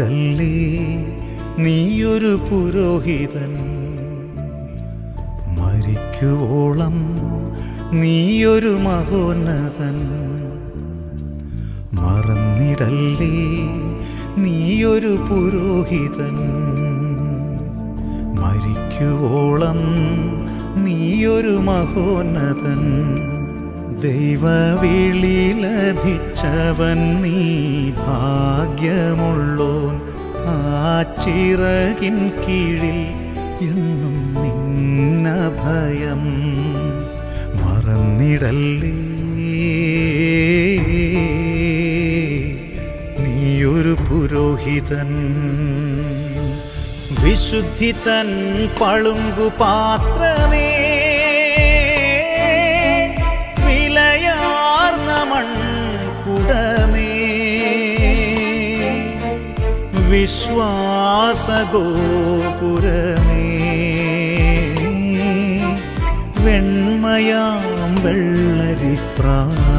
മറന്നിടല്ലേ നീയൊരു പുരോഹിതൻ. മരിക്കുവോളം നീയൊരു മഹോന്നതൻ. മറന്നിടല്ലേ നീയൊരു പുരോഹിതൻ. മരിക്കുവോളം നീയൊരു മഹോന്നതൻ. ദൈവവിളി ലഭിച്ചവൻ നീ ഭാഗ്യമുള്ളോൻ. ആ ചിറകിൻ കീഴിൽ എന്നും നിന്ന ഭയം മറന്നിടല്ലേ. നീയൊരു പുരോഹിതൻ. വിശുദ്ധി തൻ പളുങ്കു വിശ്വാസഗോപുരമേ. വെണ്മയാം വെള്ളരിപ്രാവേ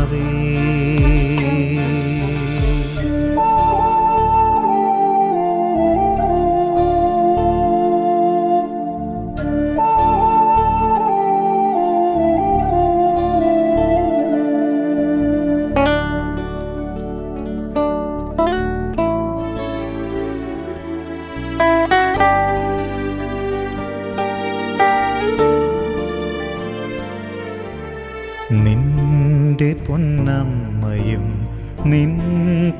നിന്റെ പൊന്നമ്മയും നിൻ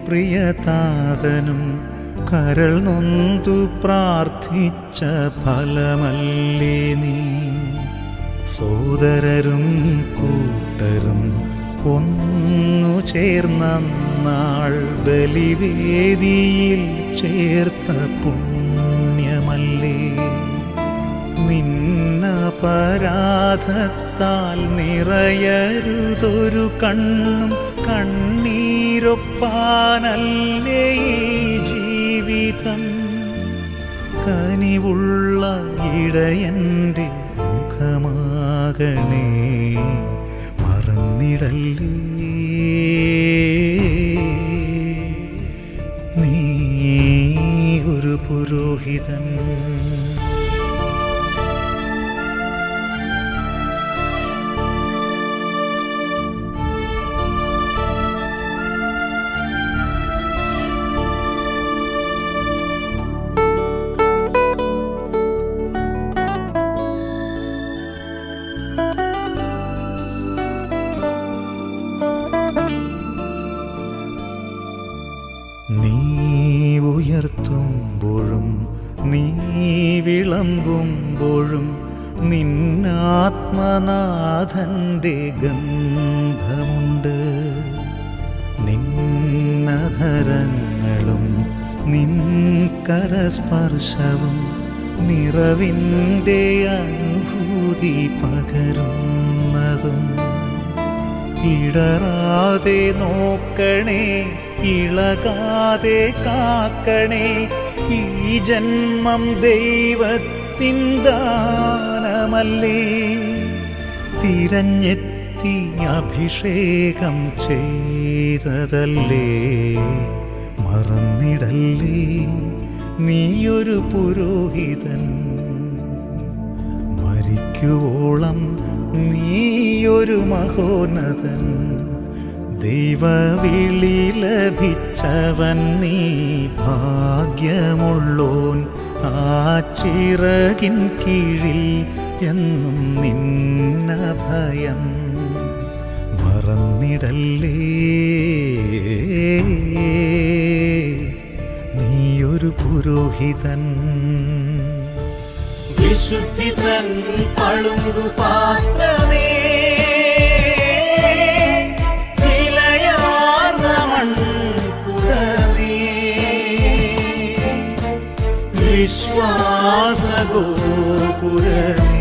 പ്രിയതാതനും കരൾ നൊന്തു പ്രാർത്ഥിച്ച ഫലമല്ലേ നീ? സോദരരും കൂട്ടരും ഒന്നു ചേർന്ന നാൾ ബലിവേദിയിൽ ചേർത്ത പുണ്യമല്ലേ? നിന്നപരാധത്താൽ നിറയരുതൊരു കണ്ണും കണ്ണീരൊപ്പാനല്ലേ ജീവിതം? കനിവുള്ള ഇടയന്റെ മുഖമാകണേ മറന്നിടല്ലേ? നീ ഒരു പുരോഹിതൻ. വിളമ്പുമ്പോഴും നിന്നാത്മനാഥന്റെ ഗന്ധമുണ്ട്. നിന്നധരങ്ങളും നിൻ കരസ്പർശവും നിറവിന്റെ അനുഭൂതി പകരുന്നതും ഇടറാതെ നോക്കണേ ഇളകാതെ കാക്കണേ ഈ ജന്മം ദൈവത്തിൻ ദാനമല്ലേ? തിരഞ്ഞെത്തി അഭിഷേകം ചെയ്തതല്ലേ? മറന്നിടല്ലേ? നീയൊരു പുരോഹിതൻ. മരിക്കുവോളം നീയൊരു മഹോന്നതൻ. ദൈവവിളി ലഭിച്ചവൻ നീ ഭാഗ്യമുള്ളോൻ. ആ ചിറകിൻ കീഴിൽ എന്നും നിന്ന ഭയം. മറന്നിടല്ലേ. നീയൊരു പുരോഹിതൻ. വിശുദ്ധിതൻ പാത്രമേ വിശ്വാസഗോപുരമേ